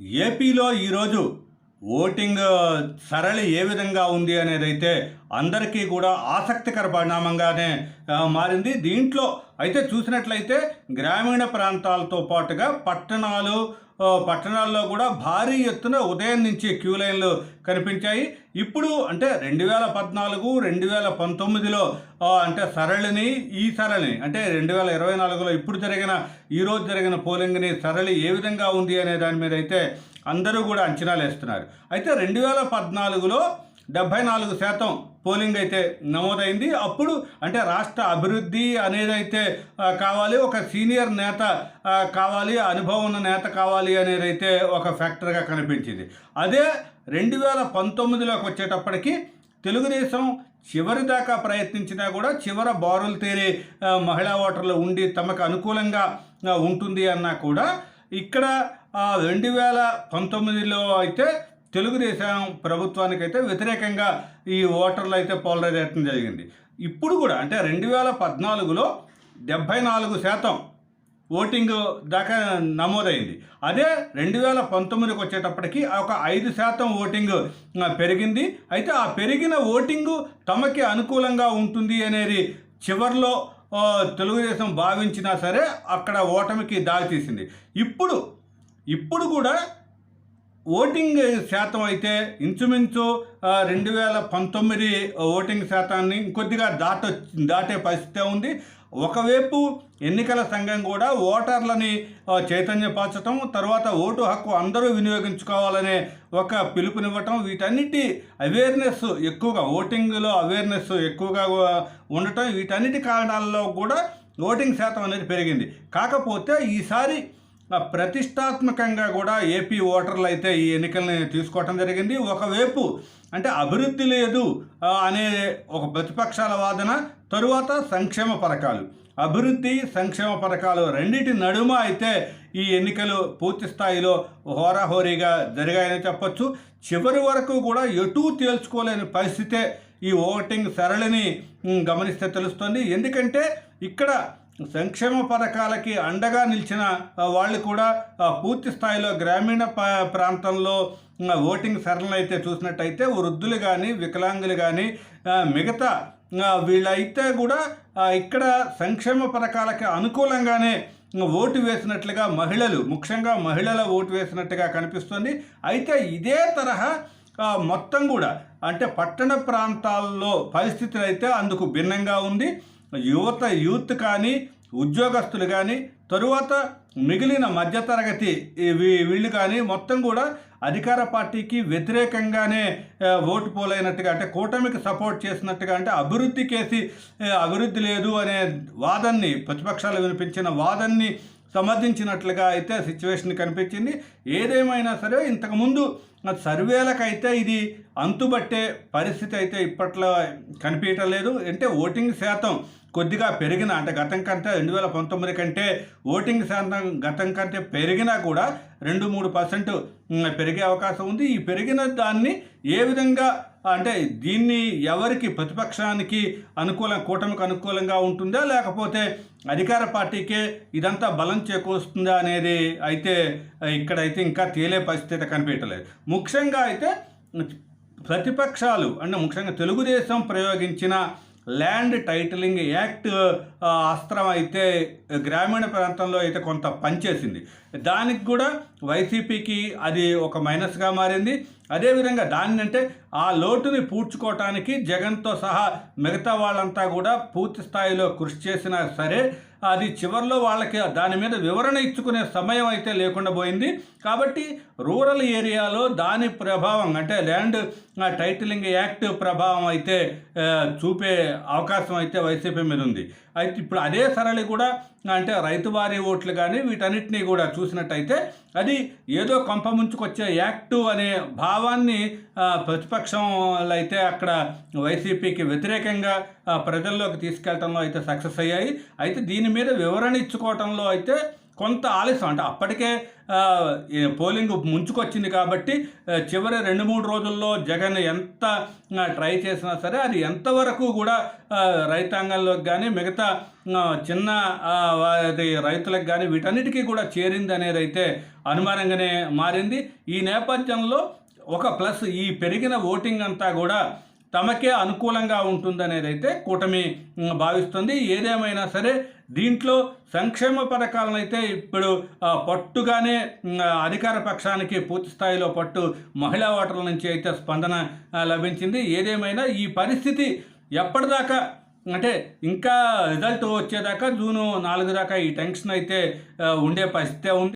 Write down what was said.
ఏపీలో ఈరోజు ఓటింగ్ సరళి ఏ విధంగా ఉంది అనేదైతే అందరికీ కూడా ఆసక్తికర పరిణామంగానే మారింది. దీంట్లో అయితే చూసినట్లయితే గ్రామీణ ప్రాంతాలతో పాటుగా పట్టణాలు పట్టణాల్లో కూడా భారీ ఎత్తున ఉదయం నుంచి క్యూ లైన్లు కనిపించాయి. ఇప్పుడు అంటే రెండు వేల పద్నాలుగు రెండు వేల పంతొమ్మిదిలో అంటే సరళిని ఈ సరళిని అంటే రెండు వేల ఇరవై నాలుగులో ఇప్పుడు జరిగిన ఈరోజు జరిగిన పోలింగ్ని సరళి ఏ విధంగా ఉంది అనే దాని మీద అయితే అందరూ కూడా అంచనాలు వేస్తున్నారు. అయితే రెండు వేల పద్నాలుగులో డెబ్భై నాలుగు శాతం పోలింగ్ అయితే నమోదైంది. అప్పుడు అంటే రాష్ట్ర అభివృద్ధి అనేది అయితే కావాలి ఒక సీనియర్ నేత కావాలి అనుభవం ఉన్న నేత కావాలి అనేది అయితే ఒక ఫ్యాక్టర్గా కనిపించింది. అదే రెండు వేల పంతొమ్మిదిలోకి వచ్చేటప్పటికి తెలుగుదేశం చివరి దాకా ప్రయత్నించినా కూడా చివర బారులు తేరే మహిళా ఓటర్లు ఉండి తమకు అనుకూలంగా ఉంటుంది అన్నా కూడా ఇక్కడ రెండు వేల పంతొమ్మిదిలో అయితే తెలుగుదేశం ప్రభుత్వానికి అయితే వ్యతిరేకంగా ఈ ఓటర్లు అయితే పోలరైజేషన్ జరిగింది. ఇప్పుడు కూడా అంటే రెండు వేల పద్నాలుగులో డెబ్భై నాలుగు శాతం ఓటింగ్ దాకా నమోదైంది. అదే రెండు వేల పంతొమ్మిదికి వచ్చేటప్పటికి ఒక ఐదు శాతం ఓటింగ్ పెరిగింది. అయితే ఆ పెరిగిన ఓటింగు తమకి అనుకూలంగా ఉంటుంది అనేది చివర్లో తెలుగుదేశం భావించినా సరే అక్కడ ఓటమికి దారితీసింది. ఇప్పుడు ఇప్పుడు కూడా ఓటింగ్ శాతం అయితే ఇంచుమించు రెండు వేల పంతొమ్మిది ఓటింగ్ శాతాన్ని ఇంకొద్దిగా దాట దాటే పరిస్థితి ఉంది. ఒకవైపు ఎన్నికల సంఘం కూడా ఓటర్లని చైతన్యపరచటం తర్వాత ఓటు హక్కు అందరూ వినియోగించుకోవాలనే ఒక పిలుపునివ్వటం వీటన్నిటి అవేర్నెస్ ఎక్కువగా ఓటింగ్లో అవేర్నెస్ ఎక్కువగా ఉండటం వీటన్నిటి కారణాలలో కూడా ఓటింగ్ శాతం అనేది పెరిగింది. కాకపోతే ఈసారి ప్రతిష్టాత్మకంగా కూడా ఏపీ ఓటర్లు అయితే ఈ ఎన్నికల్ని తీసుకోవటం జరిగింది. ఒకవైపు అంటే అభివృద్ధి లేదు అనే ఒక ప్రతిపక్షాల వాదన తరువాత సంక్షేమ పథకాలు. అభివృద్ధి సంక్షేమ పథకాలు రెండింటి నడుమ అయితే ఈ ఎన్నికలు పూర్తి స్థాయిలో హోరాహోరీగా జరిగాయని చెప్పొచ్చు. చివరి వరకు కూడా ఎటూ తేల్చుకోలేని పరిస్థితే ఈ ఓటింగ్ సరళిని గమనిస్తే తెలుస్తుంది. ఎందుకంటే ఇక్కడ సంక్షేమ పథకాలకి అండగా నిలిచిన వాళ్ళు కూడా పూర్తి స్థాయిలో గ్రామీణ ప్రాంతంలో ఓటింగ్ సరళన అయితే చూసినట్టయితే వృద్ధులు కానీ వికలాంగులు కానీ మిగతా వీళ్ళైతే కూడా ఇక్కడ సంక్షేమ పథకాలకి అనుకూలంగానే ఓటు వేసినట్లుగా మహిళలు ముఖ్యంగా మహిళల ఓటు వేసినట్టుగా కనిపిస్తుంది. అయితే ఇదే తరహా మొత్తం కూడా అంటే పట్టణ ప్రాంతాల్లో పరిస్థితులు అయితే అందుకు భిన్నంగా ఉంది. యువత యూత్ కానీ ఉద్యోగస్తులు కానీ తరువాత మిగిలిన మధ్యతరగతి వీ- వీళ్ళు కానీ మొత్తం కూడా అధికార పార్టీకి వ్యతిరేకంగానే ఓటు పోలైనట్టుగా అంటే కూటమికి సపోర్ట్ చేసినట్టుగా అంటే అభివృద్ధి కేసి అభివృద్ధి లేదు అనే వాదన్ని ప్రతిపక్షాలు వినిపించిన వాదన్ని సమర్థించినట్లుగా అయితే సిచ్యువేషన్ కనిపించింది. ఏదేమైనా సరే ఇంతకుముందు సర్వేలకైతే ఇది అంతుబట్టే పరిస్థితి అయితే ఇప్పట్లో కనిపించటం లేదు. అంటే ఓటింగ్ శాతం కొద్దిగా పెరిగిన అంటే గతం కంటే రెండు వేల పంతొమ్మిది కంటే ఓటింగ్ శాతం గతం కంటే పెరిగినా కూడా రెండు మూడు పర్సెంట్ పెరిగే అవకాశం ఉంది. ఈ పెరిగిన దాన్ని ఏ విధంగా అంటే దీన్ని ఎవరికి ప్రతిపక్షానికి అనుకూలం కూటమికి అనుకూలంగా ఉంటుందా? లేకపోతే అధికార పార్టీకే ఇదంతా బలం చేకూరుస్తుందా అనేది అయితే ఇక్కడైతే ఇంకా తేలే పరిస్థితి కనిపించలేదు ముఖ్యంగా అయితే ప్రతిపక్షాలు అంటే ముఖ్యంగా తెలుగుదేశం ప్రయోగించిన ల్యాండ్ టైటిలింగ్ యాక్ట్ అస్త్రం అయితే గ్రామీణ ప్రాంతంలో అయితే కొంత పనిచేసింది. దానికి కూడా వైసీపీకి అది ఒక మైనస్గా మారింది. అదేవిధంగా దాన్ని అంటే ఆ లోటుని పూడ్చుకోవటానికి జగన్తో సహా మిగతా వాళ్ళంతా కూడా పూర్తి స్థాయిలో కృషి చేసినా సరే అది చివరిలో వాళ్ళకి దాని మీద వివరణ ఇచ్చుకునే సమయం అయితే లేకుండా పోయింది. కాబట్టి రూరల్ ఏరియాలో దాని ప్రభావం అంటే ల్యాండ్ టైటిలింగ్ యాక్ట్ ప్రభావం అయితే చూపే అవకాశం అయితే వైసీపీ మీద ఉంది. అయితే ఇప్పుడు అదే సరళి కూడా అంటే రైతు వారి ఓట్లు కానీ వీటన్నిటినీ కూడా చూసినట్టయితే అది ఏదో కొంప ముంచుకొచ్చే యాక్టు అనే భావాన్ని ప్రతిపక్షంలో అయితే అక్కడ వైసీపీకి వ్యతిరేకంగా ప్రజల్లోకి తీసుకెళ్ళడంలో అయితే సక్సెస్ అయ్యాయి. అయితే దీని మీద వివరణ ఇచ్చుకోవటంలో అయితే కొంత ఆలస్యం. అంటే అప్పటికే పోలింగ్ ముంచుకొచ్చింది కాబట్టి చివరి రెండు మూడు రోజుల్లో జగన్ ఎంత ట్రై చేసినా సరే అది ఎంతవరకు కూడా రైతాంగంలోకి కానీ మిగతా చిన్న అది రైతులకు కానీ వీటన్నిటికీ కూడా చేరింది అనేది అయితే అనుమానంగానే మారింది. ఈ నేపథ్యంలో ఒక ప్లస్ ఈ పెరిగిన ఓటింగ్ అంతా కూడా తమకే అనుకూలంగా ఉంటుందనేది అయితే కూటమి భావిస్తుంది. ఏదేమైనా సరే దీంట్లో సంక్షేమ పథకాలను అయితే ఇప్పుడు పట్టుగానే అధికార పక్షానికి పూర్తి స్థాయిలో పట్టు మహిళా ఓటర్ల నుంచి అయితే స్పందన లభించింది. ఏదేమైనా ఈ పరిస్థితి ఎప్పటిదాకా అంటే ఇంకా రిజల్ట్ వచ్చేదాకా జూను నాలుగు దాకా ఈ టెన్షన్ అయితే ఉండే పరిస్థితే ఉంది.